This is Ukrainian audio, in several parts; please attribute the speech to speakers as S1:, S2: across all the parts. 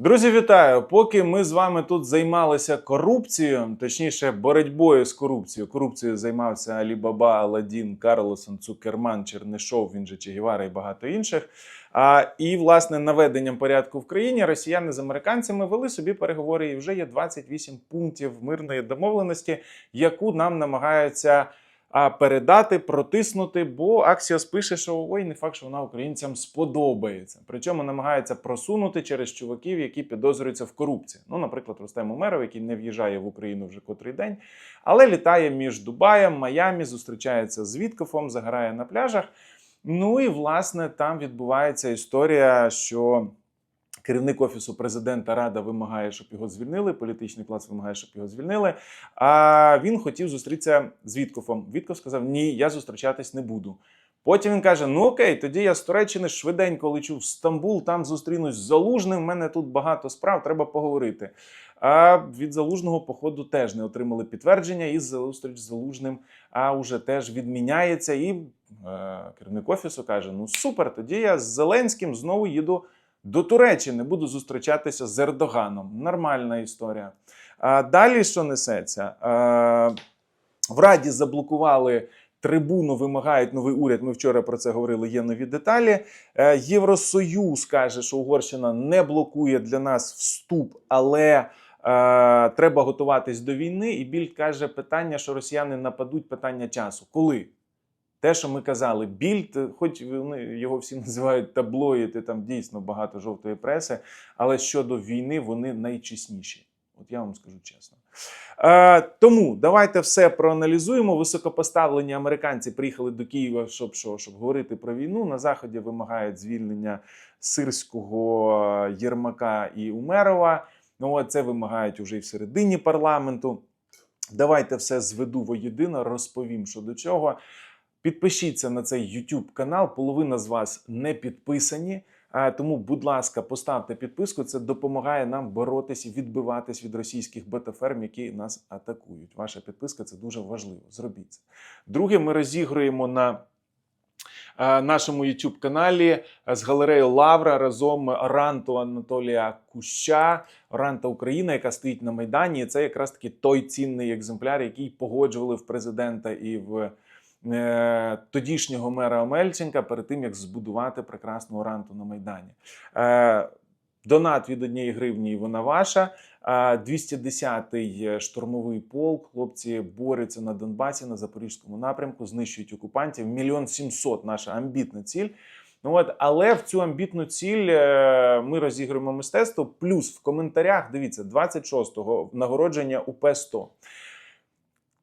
S1: Друзі, вітаю! Поки ми з вами тут займалися корупцією, точніше, боротьбою з корупцією. Корупцією займався Алібаба, Аладдін, Карлосон, Цукерман, Чернишов, він же Чегівара і багато інших. А, і власне наведенням порядку в країні росіяни з американцями вели собі переговори. І вже є 28 пунктів мирної домовленості, яку нам намагаються. А передати, протиснути, бо Аксіос пише, що ой, не факт, що вона українцям сподобається. Причому намагається просунути через чуваків, які підозрюються в корупції. Ну, наприклад, Рустем Умеров, який не в'їжджає в Україну вже котрий день, але літає між Дубаєм, Майамі, зустрічається з Віткофом, загорає на пляжах. Ну і власне там відбувається історія, що. Керівник офісу президента Рада вимагає, щоб його звільнили. Політичний клас вимагає, щоб його звільнили. А він хотів зустрітися з Віткофом. Вітков сказав: Ні, я зустрічатись не буду. Потім він каже: Ну окей, тоді я з Туреччини швиденько лечу в Стамбул, там зустрінусь з Залужним. в мене тут багато справ, треба поговорити. А від залужного походу теж не отримали підтвердження, і зустріч з залужним а вже теж відміняється. І е, керівник офісу каже: Ну супер, тоді я з Зеленським знову їду до Туреччини, буду зустрічатися з Ердоганом. Нормальна історія. А далі що несеться? Е, в Раді заблокували. Трибуну вимагають новий уряд. Ми вчора про це говорили. Є нові деталі. Е, Євросоюз каже, що Угорщина не блокує для нас вступ, але е, треба готуватись до війни. І Більд каже питання, що росіяни нападуть питання часу. Коли? Те, що ми казали, більд, хоч вони його всі називають таблоїд, і там дійсно багато жовтої преси, але щодо війни вони найчесніші. От я вам скажу чесно. Е, тому давайте все проаналізуємо. Високопоставлені американці приїхали до Києва, щоб що, щоб говорити про війну. На заході вимагають звільнення сирського Єрмака і Умерова. Ну це вимагають уже і в середині парламенту. Давайте все зведу воєдино, розповім, що до чого. Підпишіться на цей YouTube канал. Половина з вас не підписані. Тому, будь ласка, поставте підписку. Це допомагає нам боротись і відбиватись від російських бетаферм, які нас атакують. Ваша підписка це дуже важливо. Зробіть це. Друге, ми розігруємо на нашому YouTube каналі з галереєю Лавра разом Ранту Анатолія Куща, Ранта Україна, яка стоїть на Майдані. Це якраз таки той цінний екземпляр, який погоджували в президента і в. Е, Тодішнього мера Омельченка перед тим як збудувати прекрасну оранту на Майдані. Е, Донат від однієї гривні, і вона ваша. Е, 210-й штурмовий полк. Хлопці борються на Донбасі на Запорізькому напрямку, знищують окупантів. Мільйон сімсот наша амбітна ціль. Ну от, але в цю амбітну ціль е, ми розіграємо мистецтво. Плюс в коментарях дивіться 26-го нагородження УП 100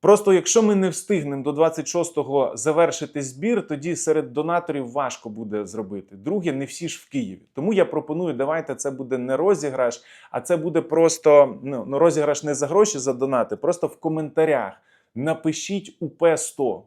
S1: Просто якщо ми не встигнемо до 26-го завершити збір, тоді серед донаторів важко буде зробити. Друге, не всі ж в Києві. Тому я пропоную, давайте це буде не розіграш, а це буде просто ну, ну розіграш не за гроші за донати. Просто в коментарях напишіть УП 100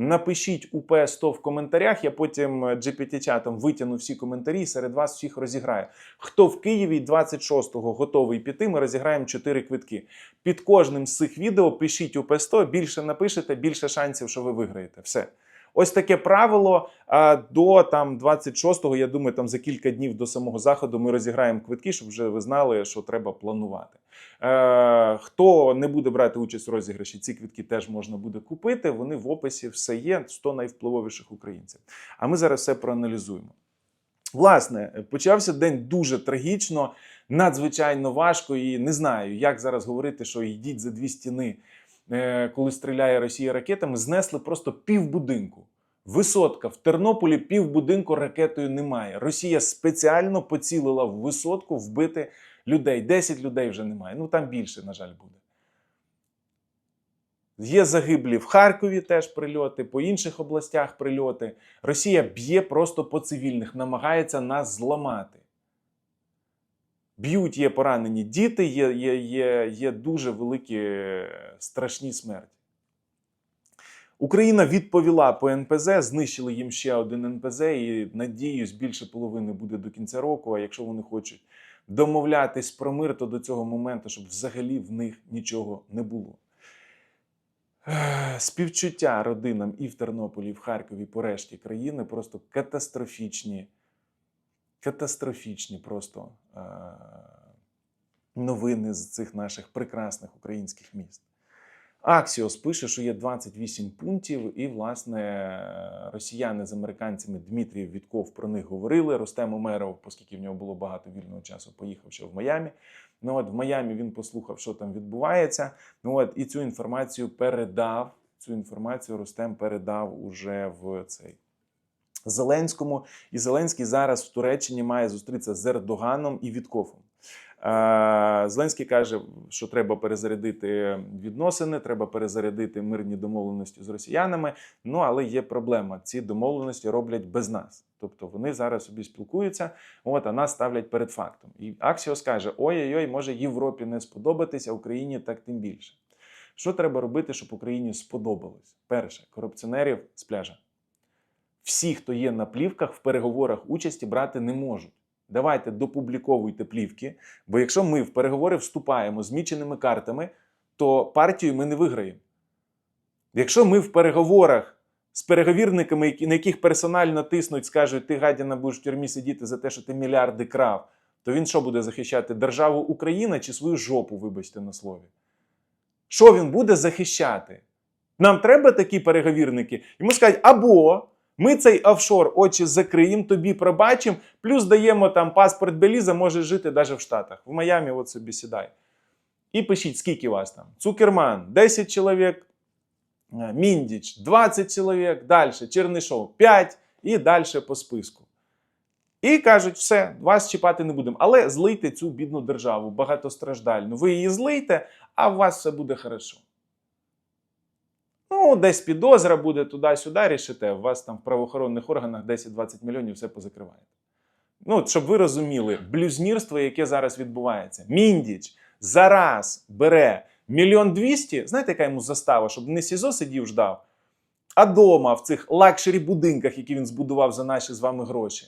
S1: Напишіть УП 100 в коментарях. Я потім GPT-чатом витягну всі коментарі серед вас всіх розіграю. Хто в Києві 26-го готовий піти, ми розіграємо 4 квитки. Під кожним з цих відео пишіть УП 100 більше напишете, більше шансів, що ви виграєте. Все. Ось таке правило. До там 26-го, я думаю, там за кілька днів до самого заходу ми розіграємо квитки, щоб вже ви знали, що треба планувати. Е, Хто не буде брати участь в розіграші, ці квитки теж можна буде купити. Вони в описі все є. 100 найвпливовіших українців. А ми зараз все проаналізуємо. Власне, почався день дуже трагічно, надзвичайно важко, і не знаю, як зараз говорити, що йдіть за дві стіни коли стріляє Росія ракетами, знесли просто півбудинку. Висотка в Тернополі півбудинку ракетою немає. Росія спеціально поцілила в висотку вбити людей. 10 людей вже немає. Ну там більше, на жаль, буде. Є загиблі в Харкові теж прильоти, по інших областях прильоти. Росія б'є просто по цивільних, намагається нас зламати. Б'ють, є поранені діти, є, є, є, є дуже великі страшні смерті. Україна відповіла по НПЗ, знищили їм ще один НПЗ, і надіюсь, більше половини буде до кінця року. А якщо вони хочуть домовлятись про мир, то до цього моменту, щоб взагалі в них нічого не було. Співчуття родинам і в Тернополі, і в Харкові, і по решті країни просто катастрофічні катастрофічні просто е- новини з цих наших прекрасних українських міст. Аксіос пише, що є 28 пунктів, і, власне, росіяни з американцями Дмитрій Вітков про них говорили. Ростем Умеров, оскільки в нього було багато вільного часу, поїхав ще в Майамі. Ну от в Майамі він послухав, що там відбувається. Ну от і цю інформацію передав. Цю інформацію Ростем передав уже в цей Зеленському. І Зеленський зараз в Туреччині має зустрітися з Ердоганом і Віткофом. Е, Зеленський каже, що треба перезарядити відносини, треба перезарядити мирні домовленості з росіянами. Ну але є проблема: ці домовленості роблять без нас. Тобто вони зараз собі спілкуються, от а нас ставлять перед фактом. І Аксіос каже: ой-ой-ой, може Європі не сподобатися, Україні так тим більше. Що треба робити, щоб Україні сподобалось? Перше, корупціонерів з пляжа. Всі, хто є на плівках, в переговорах участі брати не можуть. Давайте допубліковуйте плівки, бо якщо ми в переговори вступаємо з міченими картами, то партію ми не виграємо. Якщо ми в переговорах з переговірниками, на яких персонально тиснуть, скажуть, ти гадяна будеш в тюрмі сидіти за те, що ти мільярди крав, то він що буде захищати? Державу Україна чи свою жопу, вибачте на слові? Що він буде захищати? Нам треба такі переговірники. Йому скажуть, або ми цей офшор очі закриємо, тобі пробачимо, плюс даємо там паспорт Беліза, може жити навіть в Штатах. В Майамі от собі сідай. І пишіть, скільки вас там. Цукерман 10 чоловік, е, Міндіч 20 чоловік, далі Чернишов 5 і далі по списку. І кажуть, все, вас чіпати не будемо. Але злийте цю бідну державу, багатостраждальну. Ви її злийте, а у вас все буде хорошо. Ну, десь підозра буде туди-сюди, рішите. У вас там в правоохоронних органах 10-20 мільйонів все позакриваєте. Ну, щоб ви розуміли, блюзнірство, яке зараз відбувається. Міндіч зараз бере мільйон двісті. Знаєте, яка йому застава, щоб не СІЗО сидів ждав, а дома в цих лакшері будинках, які він збудував за наші з вами гроші.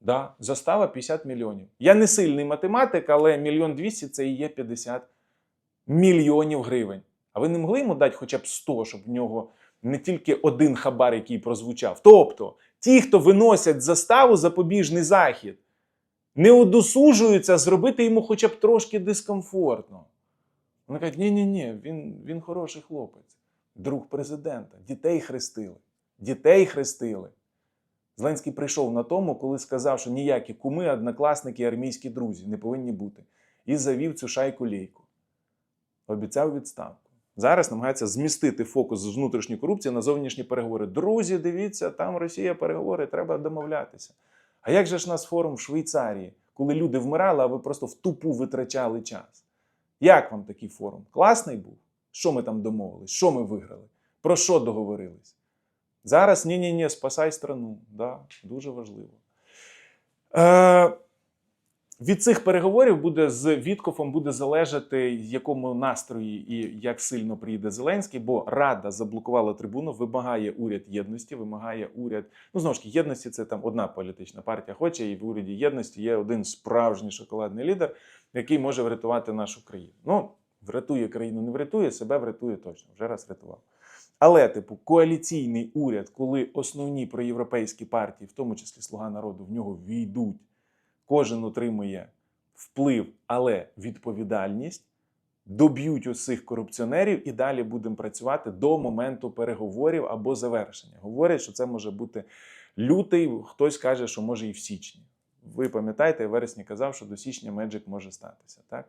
S1: Да, застава 50 мільйонів. Я не сильний математик, але мільйон двісті це і є 50 мільйонів гривень. А ви не могли йому дати хоча б 100, щоб в нього не тільки один хабар, який прозвучав. Тобто, ті, хто виносять заставу запобіжний захід, не удосужуються зробити йому хоча б трошки дискомфортно. Вони кажуть, ні-ні, ні, він, він хороший хлопець, друг президента, дітей хрестили. Дітей хрестили. Зеленський прийшов на тому, коли сказав, що ніякі куми, однокласники, армійські друзі не повинні бути. І завів цю шайку лейку. Обіцяв відставку. Зараз намагається змістити фокус з внутрішньої корупції на зовнішні переговори. Друзі, дивіться, там Росія переговори, треба домовлятися. А як же ж нас форум в Швейцарії, коли люди вмирали, а ви просто в тупу витрачали час? Як вам такий форум? Класний був? Що ми там домовились? Що ми виграли? Про що договорились? Зараз ні-ні-ні, спасай страну. Да, дуже важливо. Е, від цих переговорів буде з Віткофом буде залежати, в якому настрої і як сильно приїде Зеленський, бо Рада заблокувала трибуну, вимагає уряд єдності, вимагає уряд. Ну знову ж таки, єдності це там одна політична партія хоче, і в уряді єдності є один справжній шоколадний лідер, який може врятувати нашу країну. Ну, врятує країну, не врятує, себе врятує точно, вже раз врятував. Але, типу, коаліційний уряд, коли основні проєвропейські партії, в тому числі Слуга народу, в нього війдуть, кожен отримує вплив, але відповідальність, доб'ють усіх корупціонерів і далі будемо працювати до моменту переговорів або завершення. Говорять, що це може бути лютий, хтось каже, що може і в січні. Ви пам'ятаєте, я вересні казав, що до січня Меджик може статися. Так?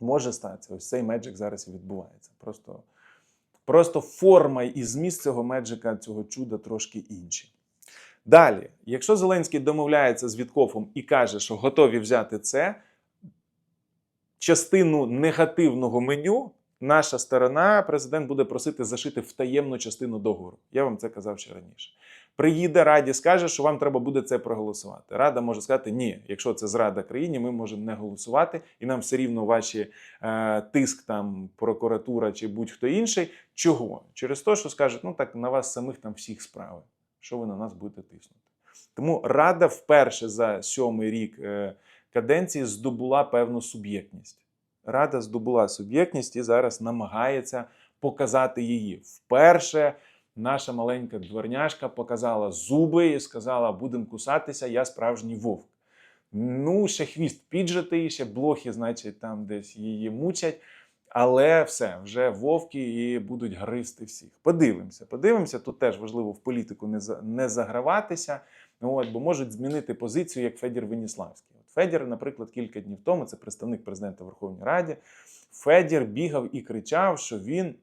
S1: Може статися. Ось цей Меджик зараз і відбувається. Просто, просто форма і зміст цього меджика, цього чуда трошки інші. Далі, якщо Зеленський домовляється з Віткофом і каже, що готові взяти це, частину негативного меню наша сторона, президент буде просити зашити в таємну частину договору. Я вам це казав ще раніше. Приїде Раді, скаже, що вам треба буде це проголосувати. Рада може сказати, ні, якщо це зрада країні, ми можемо не голосувати, і нам все рівно ваші е, тиск, там прокуратура чи будь-хто інший. Чого? Через те, що скажуть, ну так на вас самих там всіх справи. Що ви на нас будете тиснути? Тому Рада вперше за сьомий рік е, каденції здобула певну суб'єктність. Рада здобула суб'єктність і зараз намагається показати її. Вперше наша маленька дворняшка показала зуби і сказала: будемо кусатися, я справжній вовк. Ну, ще хвіст піджитий, ще блохи, значить, там десь її мучать. Але все, вже вовки і будуть гризти всіх. Подивимося, подивимося. Тут теж важливо в політику не, за, не заграватися, от, бо можуть змінити позицію, як Федір Веніславський. От Федір, наприклад, кілька днів тому, це представник президента Верховної Ради. Федір бігав і кричав, що він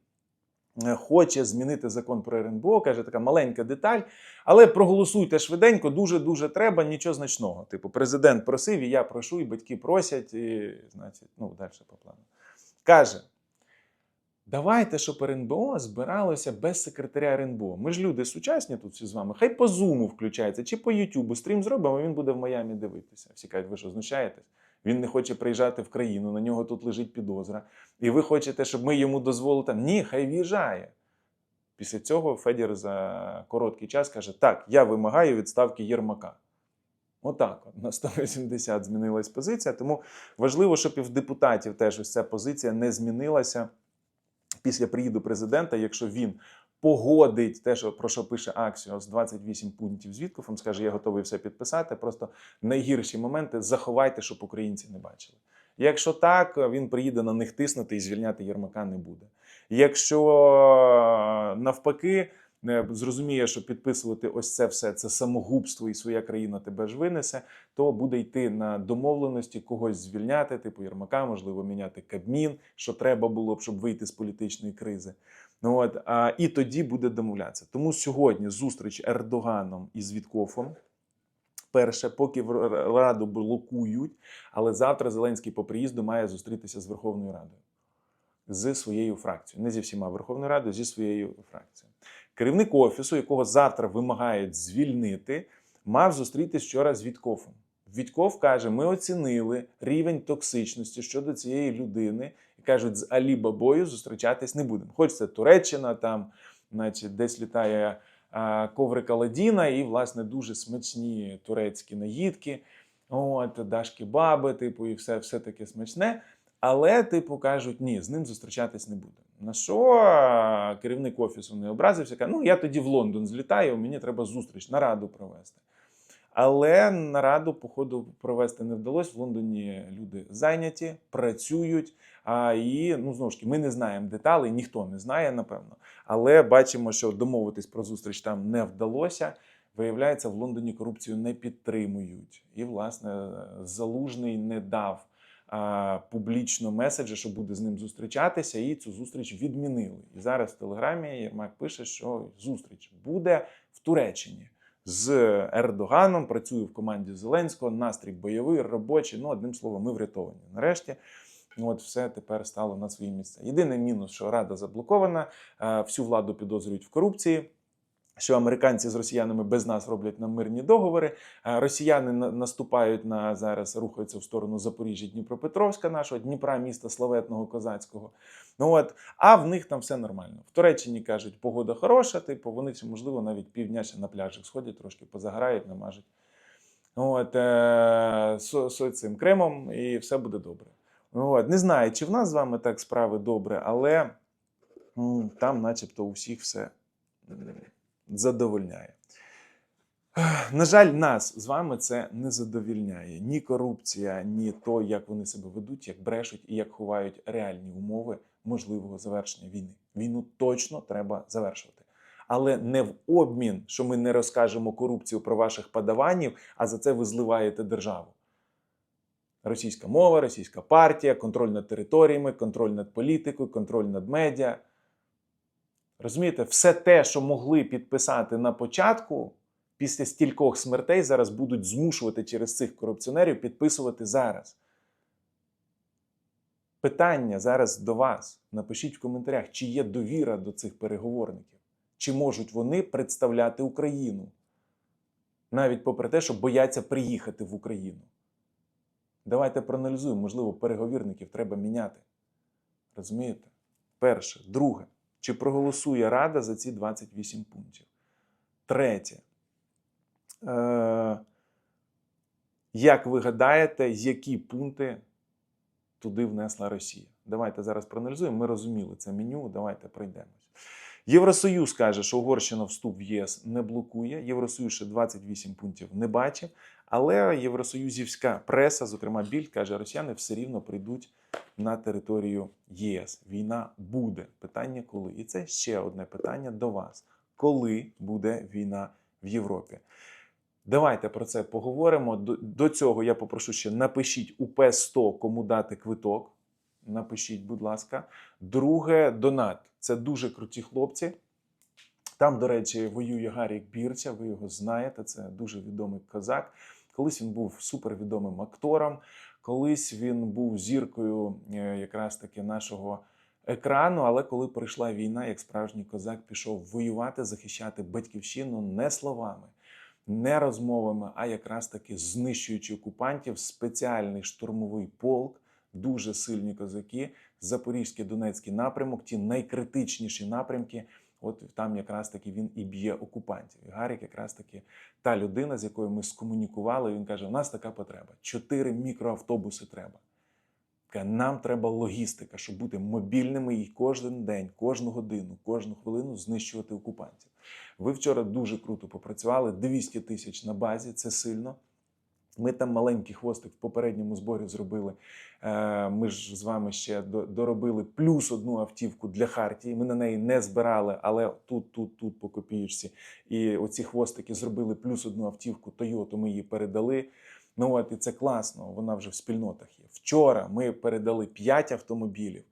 S1: е, хоче змінити закон про РНБО. каже, така маленька деталь. Але проголосуйте швиденько, дуже дуже треба, нічого значного. Типу, президент просив, і я прошу, і батьки просять, і значить, ну далі по плану. Каже: давайте, щоб РНБО збиралося без секретаря РНБО. Ми ж люди сучасні тут всі з вами. Хай по Зуму включається чи по Ютубу стрім зробимо, він буде в Майамі дивитися. Всі кажуть, ви що знущаєтесь? Він не хоче приїжджати в країну, на нього тут лежить підозра. І ви хочете, щоб ми йому дозволили. Ні, хай в'їжджає. Після цього Федір за короткий час каже: Так, я вимагаю відставки Єрмака. Отак, от, на 180 змінилась позиція. Тому важливо, щоб і в депутатів теж ось ця позиція не змінилася після приїду президента, якщо він погодить те, що про що пише Аксіос, 28 пунктів з відкуфом, скаже, я готовий все підписати. Просто найгірші моменти заховайте, щоб українці не бачили. Якщо так, він приїде на них тиснути і звільняти Єрмака не буде. Якщо навпаки не зрозуміє, що підписувати ось це все це самогубство і своя країна тебе ж винесе, то буде йти на домовленості когось звільняти, типу Єрмака, можливо, міняти Кабмін, що треба було б, щоб вийти з політичної кризи. Ну от а, і тоді буде домовлятися. Тому сьогодні зустріч Ердоганом із Віткофом. Перше, поки Раду блокують, але завтра Зеленський по приїзду має зустрітися з Верховною Радою з своєю фракцією, не зі всіма Верховною Радою, зі своєю фракцією. Керівник офісу, якого завтра вимагають звільнити, мав зустрітись вчора з Віткофом. Вітков каже: ми оцінили рівень токсичності щодо цієї людини і кажуть, з Алі Бабою зустрічатись не будемо. Хоч це Туреччина, там, значить, десь літає а, коврик Аладдіна і, власне, дуже смачні турецькі наїдки. От, дашки баби, типу, і все, все таке смачне. Але, типу, кажуть, ні, з ним зустрічатись не буде. На що керівник офісу не образився, каже, ну я тоді в Лондон злітаю, мені треба зустріч, нараду провести. Але нараду, походу, провести не вдалося. В Лондоні люди зайняті, працюють. А і ну знову ж таки, ми не знаємо деталей, ніхто не знає, напевно. Але бачимо, що домовитись про зустріч там не вдалося. Виявляється, в Лондоні корупцію не підтримують. І, власне, залужний не дав публічно меседжі, що буде з ним зустрічатися, і цю зустріч відмінили. І зараз в телеграмі Єрмак пише, що зустріч буде в Туреччині з Ердоганом. Працюю в команді Зеленського. Настрій бойовий, робочий. Ну, одним словом, ми врятовані. Нарешті. От все тепер стало на свої місця. Єдиний мінус, що рада заблокована, всю владу підозрюють в корупції. Що американці з росіянами без нас роблять нам мирні договори. Е, Росіяни наступають на зараз, рухаються в сторону Запоріжжя, Дніпропетровська, нашого Дніпра, міста славетного козацького. Ну от, а в них там все нормально. В Туреччині кажуть, погода хороша, типу, вони чи можливо навіть півдня ще на пляжик сходять, трошки позагорають, намажуть. Ну, От, е, з, з цим Кримом, і все буде добре. Ну, от, не знаю, чи в нас з вами так справи добре, але там, начебто, у всіх все задовольняє. На жаль, нас з вами це не задовільняє. Ні корупція, ні то, як вони себе ведуть, як брешуть і як ховають реальні умови можливого завершення війни. Війну точно треба завершувати. Але не в обмін, що ми не розкажемо корупцію про ваших подаванів, а за це ви зливаєте державу. Російська мова, російська партія, контроль над територіями, контроль над політикою, контроль над медіа. Розумієте, все те, що могли підписати на початку, після стількох смертей зараз будуть змушувати через цих корупціонерів підписувати зараз. Питання зараз до вас. Напишіть в коментарях, чи є довіра до цих переговорників, чи можуть вони представляти Україну, навіть попри те, що бояться приїхати в Україну. Давайте проаналізуємо, можливо, переговірників треба міняти. Розумієте? Перше. Друге. Чи проголосує Рада за ці 28 пунктів? Третє. Е, як ви гадаєте, які пункти туди внесла Росія? Давайте зараз проаналізуємо. Ми розуміли це меню, давайте пройдемось. Євросоюз каже, що Угорщина вступ в ЄС не блокує. Євросоюз ще 28 пунктів не бачив. Але євросоюзівська преса, зокрема Більд, каже, росіяни все рівно прийдуть на територію єС. Війна буде. Питання коли? І це ще одне питання до вас: коли буде війна в Європі? Давайте про це поговоримо. До, цього я попрошу ще напишіть УП 100, кому дати квиток. Напишіть, будь ласка. Друге, донат. Це дуже круті хлопці. Там, до речі, воює Гарік Бірця, ви його знаєте, це дуже відомий козак. Колись він був супервідомим актором, колись він був зіркою е, якраз таки нашого екрану. Але коли прийшла війна, як справжній козак пішов воювати, захищати батьківщину не словами, не розмовами, а якраз таки знищуючи окупантів, спеціальний штурмовий полк, дуже сильні козаки, Запорізький Донецький напрямок, ті найкритичніші напрямки. От там якраз таки він і б'є окупантів. І Гарік якраз таки та людина, з якою ми скомунікували. Він каже: у нас така потреба: чотири мікроавтобуси треба. Нам треба логістика, щоб бути мобільними і кожен день, кожну годину, кожну хвилину знищувати окупантів. Ви вчора дуже круто попрацювали. 200 тисяч на базі, це сильно. Ми там маленький хвостик в попередньому зборі зробили. Е, Ми ж з вами ще доробили плюс одну автівку для Хартії. Ми на неї не збирали, але тут, тут, тут по копієчці. І оці хвостики зробили плюс одну автівку Toyota, Ми її передали. Ну от і це класно. Вона вже в спільнотах є. Вчора ми передали 5 автомобілів.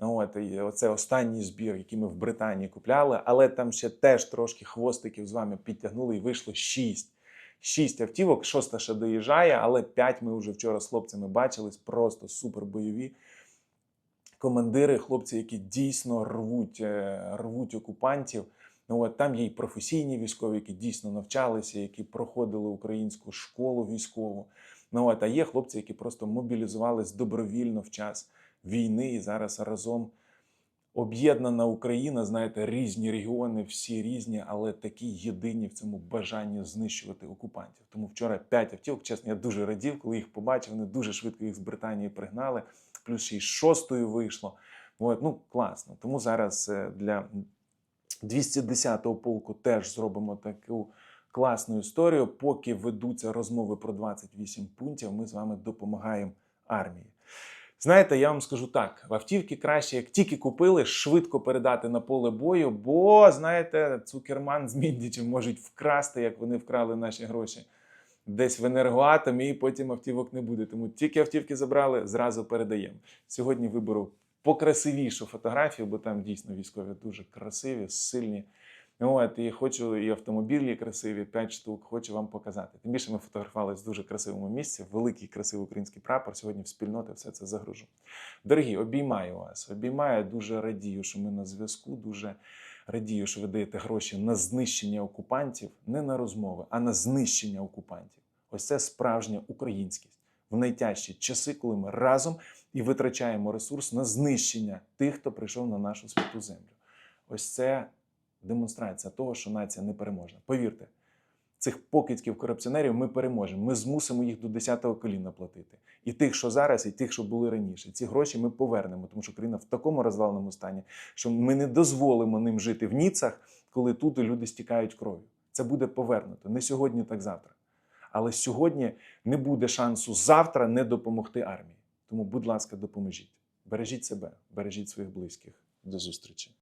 S1: Ну, от, і оце останній збір, який ми в Британії купляли, але там ще теж трошки хвостиків з вами підтягнули і вийшло 6. Шість автівок, шоста ще доїжджає, але п'ять ми вже вчора з хлопцями бачились, просто супер бойові. Командири, хлопці, які дійсно рвуть, е, рвуть окупантів. Ну, от там є й професійні військові, які дійсно навчалися, які проходили українську школу військову. Ну, от, а є хлопці, які просто мобілізувались добровільно в час війни і зараз разом об'єднана Україна, знаєте, різні регіони, всі різні, але такі єдині в цьому бажанні знищувати окупантів. Тому вчора п'ять автівок, чесно, я дуже радів, коли їх побачив. Вони дуже швидко їх з Британії пригнали. Плюс ще й шостою вийшло. От, ну класно. Тому зараз е, для 210-го полку теж зробимо таку класну історію. Поки ведуться розмови про 28 пунктів, ми з вами допомагаємо армії. Знаєте, я вам скажу так: в автівки краще, як тільки купили, швидко передати на поле бою, бо знаєте, Цукерман з Міндічем можуть вкрасти, як вони вкрали наші гроші. Десь в енергоатомі, і потім автівок не буде. Тому тільки автівки забрали, зразу передаємо. Сьогодні виберу покрасивішу фотографію, бо там дійсно військові дуже красиві, сильні. От, і хочу і автомобілі красиві, 5 штук, хочу вам показати. Тим більше ми фотографувалися в дуже красивому місці, великий красивий український прапор. Сьогодні в спільноти все це загружу. Дорогі, обіймаю вас. Обіймаю, дуже радію, що ми на зв'язку. Дуже радію, що ви даєте гроші на знищення окупантів, не на розмови, а на знищення окупантів. Ось це справжня українськість в найтяжчі часи, коли ми разом і витрачаємо ресурс на знищення тих, хто прийшов на нашу святу землю. Ось це демонстрація того, що нація не переможна. Повірте, цих покидьків корупціонерів ми переможемо. Ми змусимо їх до 10-го коліна платити. І тих, що зараз, і тих, що були раніше. Ці гроші ми повернемо, тому що країна в такому розваленому стані, що ми не дозволимо ним жити в Ніцах, коли тут люди стікають кров'ю. Це буде повернуто не сьогодні, так завтра. Але сьогодні не буде шансу завтра не допомогти армії. Тому, будь ласка, допоможіть. Бережіть себе, бережіть своїх близьких. До зустрічі.